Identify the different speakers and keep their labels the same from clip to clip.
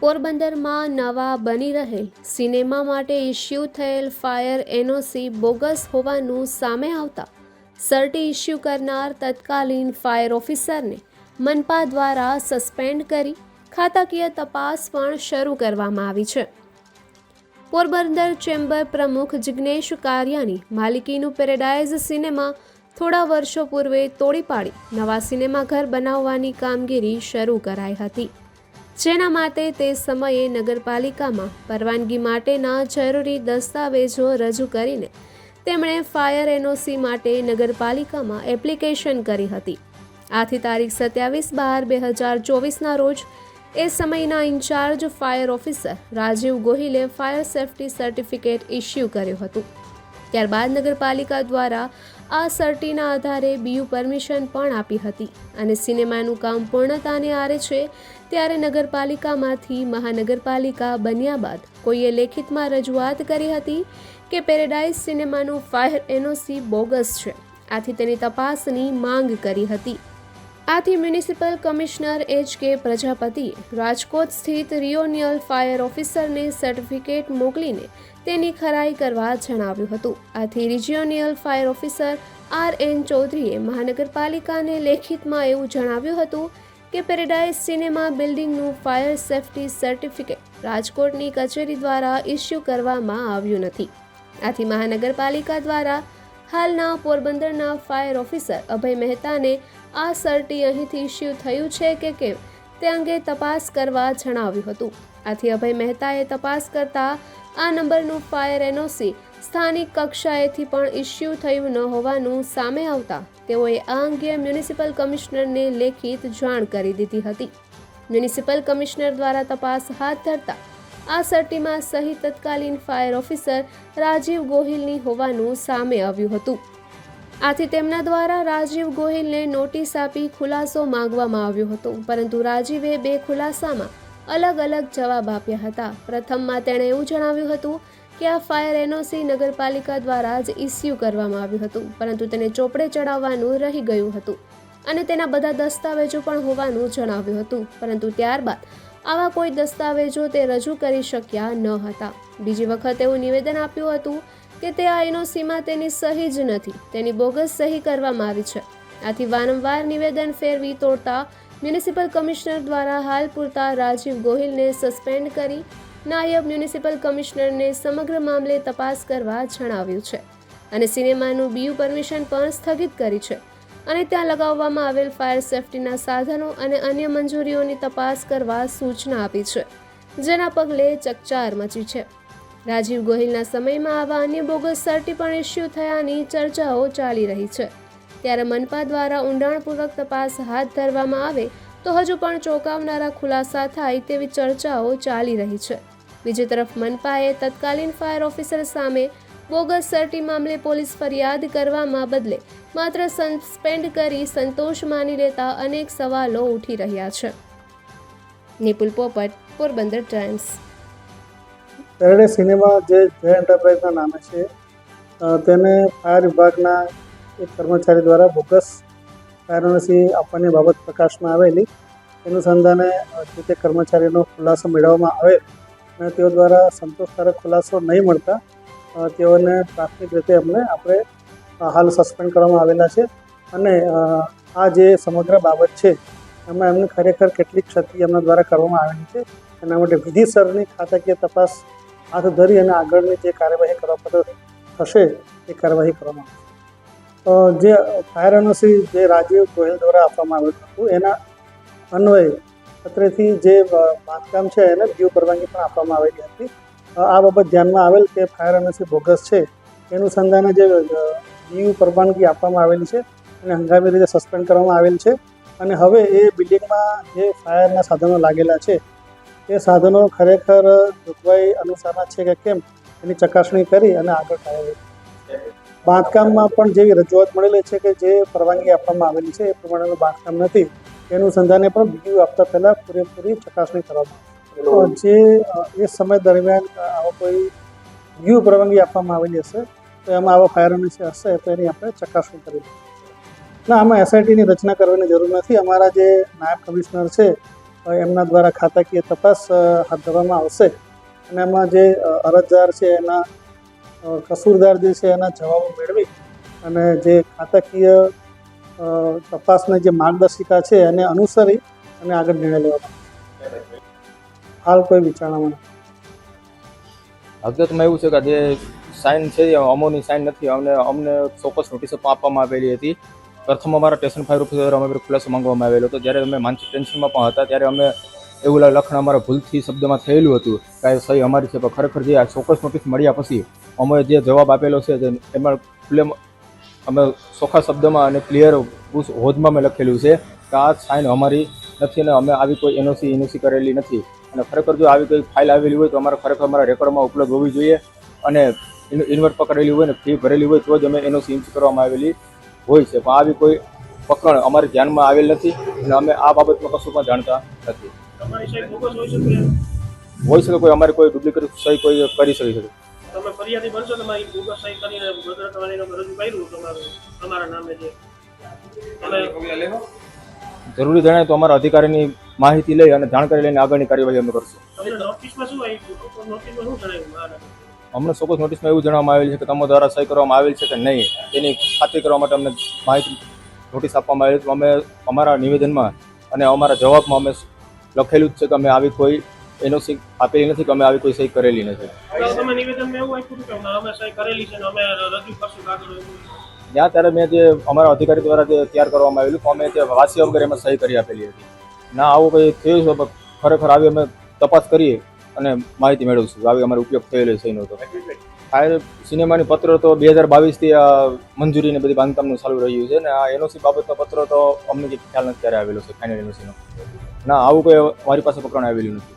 Speaker 1: પોરબંદરમાં નવા બની રહેલ સિનેમા માટે ઇસ્યુ થયેલ ફાયર એનઓસી બોગસ હોવાનું સામે આવતા સર્ટી ઇસ્યુ કરનાર તત્કાલીન ફાયર ઓફિસરને મનપા દ્વારા સસ્પેન્ડ કરી ખાતાકીય તપાસ પણ શરૂ કરવામાં આવી છે. પોરબંદર ચેમ્બર પ્રમુખ જિજ્ઞેશ કારિયાની માલિકીનું પેરેડાઇઝ સિનેમા થોડા વર્ષો પૂર્વે તોડી પાડી નવા સિનેમાઘર બનાવવાની કામગીરી શરૂ કરાઈ હતી. જેના માટે તે સમયે નગરપાલિકામાં પરવાનગી માટેના જરૂરી દસ્તાવેજો રજૂ કરીને તેમણે ફાયર એનઓસી માટે નગરપાલિકામાં એપ્લિકેશન કરી હતી. આથી તારીખ સત્યાવીસ બાર બે હજાર ચોવીસના રોજ એ સમયના ઇન્ચાર્જ ફાયર ઓફિસર રાજીવ ગોહિલે ફાયર સેફ્ટી સર્ટિફિકેટ ઇસ્યુ કર્યું હતું. ત્યારબાદ નગરપાલિકા દ્વારા આ સર્ટીના આધારે બીયુ પરમિશન પણ આપી હતી અને સિનેમાનું કામ પૂર્ણતાને આરે છે ત્યારે નગરપાલિકામાંથી મહાનગરપાલિકા બન્યા બાદ કોઈએ લેખિતમાં રજૂઆત કરી હતી કે પેરેડાઇઝ સિનેમાનું ફાયર એનઓસી બોગસ છે. આથી તેની તપાસની માંગ કરી હતી. આથી મ્યુનિસિપલ કમિશનર એચ કે પ્રજાપતિએ રાજકોટ સ્થિત રિયોનિયલ ફાયર ઓફિસરને સર્ટિફિકેટ મોકલીને તેની ખરાઈ કરવા જણાવ્યું હતું. આથી regional fire officer R N ચૌધરીએ મહાનગરપાલિકાને લેખિતમાં એવું જણાવ્યું હતું કે પેરેડાઇઝ સિનેમા બિલ્ડિંગનું ફાયર સેફ્ટી સર્ટિફિકેટ રાજકોટની કચેરી દ્વારા ઇસ્યુ કરવામાં આવ્યું નથી. આથી મહાનગરપાલિકા દ્વારા હાલના પોરબંદરના ફાયર ઓફિસર અભય મહેતાને આ સર્ટી અહીંથી ઇસ્યુ થયું છે કે કેમ? તે અંગે તપાસ કરવા જણાવ્યું હતું. આથી અભય મહેતાએ તપાસ કરતા આ નંબરનું ફાયર એનઓસી સ્થાનિક કક્ષાએથી પણ ઇસ્યુ થયું ન હોવાનું સામે આવતા તેઓએ આ અંગે મ્યુનિસિપલ કમિશનરને લેખિત જાણ કરી દીધી હતી. મ્યુનિસિપલ કમિશનર દ્વારા તપાસ હાથ ધરતા આ સર્ટીમાં સહી તત્કાલીન ફાયર ઓફિસર રાજીવ ગોહિલની હોવાનું સામે આવ્યું હતું. આથી તેમના દ્વારા રાજીવ ગોહિલને નોટિસ આપી ખુલાસો માંગવામાં આવ્યો હતો. પરંતુ રાજીવે બે ખુલાસામાં અલગ અલગ જવાબ આપ્યા હતા. પ્રથમમાં તેણે એવું જણાવ્યું હતું કે આ ફાયર એનઓસી નગરપાલિકા દ્વારા જ ઇસ્યુ કરવામાં આવ્યું હતું. પરંતુ તેને ચોપડે ચડાવવાનું રહી ગયું હતું અને તેના બધા દસ્તાવેજો પણ હોવાનું જણાવ્યું હતું. પરંતુ ત્યારબાદ આવા કોઈ દસ્તાવેજો તે રજૂ કરી શક્યા ન હતા. બીજી વખત એવું નિવેદન આપ્યું હતું કે તે આ એનઓસીમાં તેની સહી જ નથી. તેની બોગસ સહી કરવામાં આવી છે. આથી વારંવાર નિવેદન ફેરવી તોડતા મ્યુનિસિપલ કમિશનર દ્વારા હાલ પૂરતા રાજીવ ગોહિલને સસ્પેન્ડ કરી નાયબ મ્યુનિસિપલ કમિશનરને સમગ્ર મામલે તપાસ કરવા જણાવ્યું છે. અને સિનેમાનું બીયુ પરમિશન પણ સ્થગિત કરી છે. અને ત્યાં લગાવવામાં આવેલ ફાયર સેફ્ટીના સાધનો અને અન્ય મંજૂરીઓની તપાસ કરવા સૂચના આપી છે. જેના પગલે ચકચાર મચી છે. રાજીવ ગોહિલના સમયમાં આવા અન્ય બોગસ સર્ટી પણ ઇસ્યુ થયાની ચર્ચાઓ ચાલી રહી છે. ત્યારે મનપા દ્વારા ઊંડાણપૂર્વક તપાસ હાથ ધરવામાં આવે તો હજુ પણ ચોંકાવનારા ખુલાસા થાય તેવી ચર્ચાઓ ચાલી રહી છે. બીજી તરફ મનપાએ તત્કાલીન ફાયર ઓફિસર સામે બોગસ સર્ટી મામલે પોલીસ ફરિયાદ કરવામાં બદલે માત્ર સસ્પેન્ડ કરી સંતોષ માની લેતા અનેક સવાલો ઉઠી રહ્યા છે. નિપુલ પોપટ પોરબંદર ટાઈમ્સ.
Speaker 2: પેરેડે સિનેમા જે જય એન્ટરપ્રાઇઝના નામે છે તેને ફાયર વિભાગના એક કર્મચારી દ્વારા બોગસ ફાયરનસી આપવાની બાબત પ્રકાશમાં આવેલી. અનુસંધાને જે તે કર્મચારીનો ખુલાસો મેળવવામાં આવે અને તેઓ દ્વારા સંતોષકારક ખુલાસો નહીં મળતા તેઓને પ્રાથમિક રીતે અમને આપણે હાલ સસ્પેન્ડ કરવામાં આવેલા છે. અને આ જે સમગ્ર બાબત છે, એમાં એમને ખરેખર કેટલીક ક્ષતિ એમના દ્વારા કરવામાં આવેલી છે. એના માટે વિધિસરની ખાતાકીય તપાસ હાથ ધરી અને આગળની જે કાર્યવાહી કરવા પડે થશે, એ કાર્યવાહી કરવામાં આવશે. જે ફાયર એનઓસી જે રાજીવ ગોહિલ દ્વારા આપવામાં આવ્યું હતું, એના અન્વયે અત્રેથી જે બાંધકામ છે, એને બીયુ પરવાનગી પણ આપવામાં આવેલી હતી. આ બાબત ધ્યાનમાં આવેલ કે ફાયર એનઓસી બોગસ છે એનું સંધાને જે બીયુ પરવાનગી આપવામાં આવેલી છે, એને હંગામી રીતે સસ્પેન્ડ કરવામાં આવેલ છે. અને હવે એ બિલ્ડિંગમાં જે ફાયરના સાધનો લાગેલા છે એ સાધનો ખરેખર જોગવાઈ અનુસારના છે કે કેમ, એની ચકાસણી કરી અને આગળ કાર્યવાહી બાંધકામમાં પણ જેવી રજૂઆત મળેલી છે કે જે પરવાનગી આપવામાં આવેલી છે, એ પ્રમાણેનું બાંધકામ નથી. એનું સંધાને પણ બીજું આપતા પહેલાં પૂરેપૂરી ચકાસણી કરવામાં જે, એ સમય દરમિયાન આવો કોઈ બીજું પરવાનગી આપવામાં આવેલી હશે, તો એમાં આવો ફાયર હશે, તો એની આપણે ચકાસણી કરી. ના, આમાં એસઆઈટીની રચના કરવાની જરૂર નથી. અમારા જે નાયબ કમિશનર છે એમના દ્વારા ખાતાકીય તપાસ હાથ ધરવામાં આવશે. અને એમાં જે અરજદાર છે, એના કસૂરદાર જે છે, એના જવાબો મેળવી અને જે ખાતાકીય તપાસના જે માર્ગદર્શિકા છે, એને અનુસરી અને આગળ નિર્ણય લેવામાં હાલ કોઈ વિચારણામાં.
Speaker 3: હકીકતમાં એવું છે કે જે સાઇન છે અમોની સાઇન નથી, અમને અમને ચોક્કસ નોટિસ આપવામાં આવેલી હતી. પ્રથમ અમારા સ્ટેશન ફાયર ઓફિસર અમે ખુલાસો માંગવામાં આવેલો હતો. જ્યારે અમે માનસિક ટેન્શનમાં પણ હતા, ત્યારે અમે એવું લખણ અમારા ભૂલથી શબ્દમાં થયેલું હતું કાંઈ સહી અમારી છે, પણ ખરેખર જે આ ચોક્કસ નોટિસ મળ્યા પછી અમે જે જવાબ આપેલો છે એમાં ખુલ્લે અમે ચોખ્ખા શબ્દમાં અને ક્લિયર હોદમાં મેં લખેલું છે કે આ સાઇન અમારી નથી અને અમે આવી કોઈ એનઓસી એનઓસી કરેલી નથી. અને ખરેખર જો આવી કોઈ ફાઇલ આવેલી હોય તો અમારે ખરેખર અમારા રેકોર્ડમાં ઉપલબ્ધ હોવી જોઈએ અને ઇન્વર્ટ પકડેલી હોય ને ફી ભરેલી હોય તો જ અમે એનઓસી ઇન્ચ કરવામાં આવેલી હોય છે. પણ આવી કોઈ પકડ અમારે ધ્યાનમાં આવેલ નથી અને અમે આ બાબતમાં કશું પણ જાણતા નથી.
Speaker 4: હોઈ શકે
Speaker 3: કોઈ અમારે કોઈ ડુપ્લિકેટ સહી કોઈ કરી શકે છે.
Speaker 4: તમે ફરિયાદી બનશો તમારી બોગસ સહી કરીને ભદ્ર તમારી રજૂ કર્યું તમારું તમારા નામે જે.
Speaker 3: જરૂરી જણાય તો અમારા અધિકારીની માહિતી લઈ અને જાણકારી લઈને આગળની કાર્યવાહી અમે કરશું.
Speaker 4: ઓફિસમાં શું આવ્યું? ઓફિસમાં શું જણાવ્યું?
Speaker 3: અમને ચોક્કસ નોટિસમાં એવું જણાવવામાં આવેલ છે કે તમારા દ્વારા સહી કરવામાં આવેલ છે કે નહીં તેની ખાતરી કરવા માટે અમને માહિતી નોટિસ આપવામાં આવેલી છે. અમે અમારા નિવેદનમાં અને અમારા જવાબમાં અમે લખેલું જ છે કે અમે આવી કોઈ એનઓસી આપેલી નથી કે અમે આવી કોઈ સહી કરેલી નથી. ત્યાં ત્યારે મેં જે અમારા અધિકારી દ્વારા જે તૈયાર કરવામાં આવેલું તો અમે તે વાસી વગેરે અમે સહી કરી આપેલી હતી. ના આવું કંઈ થયું છે ખરેખર આવી અમે તપાસ કરીએ અને માહિતી મેળવશું. આવી અમારો ઉપયોગ થયેલો છે એનો તો. ફાયર સિનેમાની પત્ર તો બે હજાર બાવીસથી મંજૂરીને બધી બાંધકામનું ચાલુ રહ્યું છે ને આ એનઓસી બાબતનો પત્ર તો અમને જે ખ્યાલ નથી ત્યારે આવેલો છે ફાઇનલ એનઓસીનો ના. આવું કોઈ અમારી પાસે પ્રકરણ આવેલું નથી.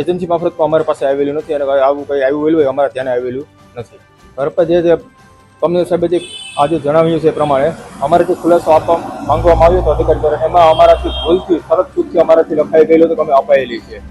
Speaker 3: એજન્સી મારફત પણ અમારી પાસે આવેલું નથી અને આવું કંઈ આવ્યું હોય અમારા ધ્યાને આવેલું નથી. ઘર પર જે કમિશનર સાહેબે જે આજે જણાવ્યું છે એ પ્રમાણે અમારે જે ખુલાસો આપવા માંગવામાં આવ્યો હતો અધિકારી દ્વારા એમાં અમારાથી ભૂલથી સરત ચૂકથી અમારાથી લખાઈ ગયેલો તો અમે અપાયેલી છે.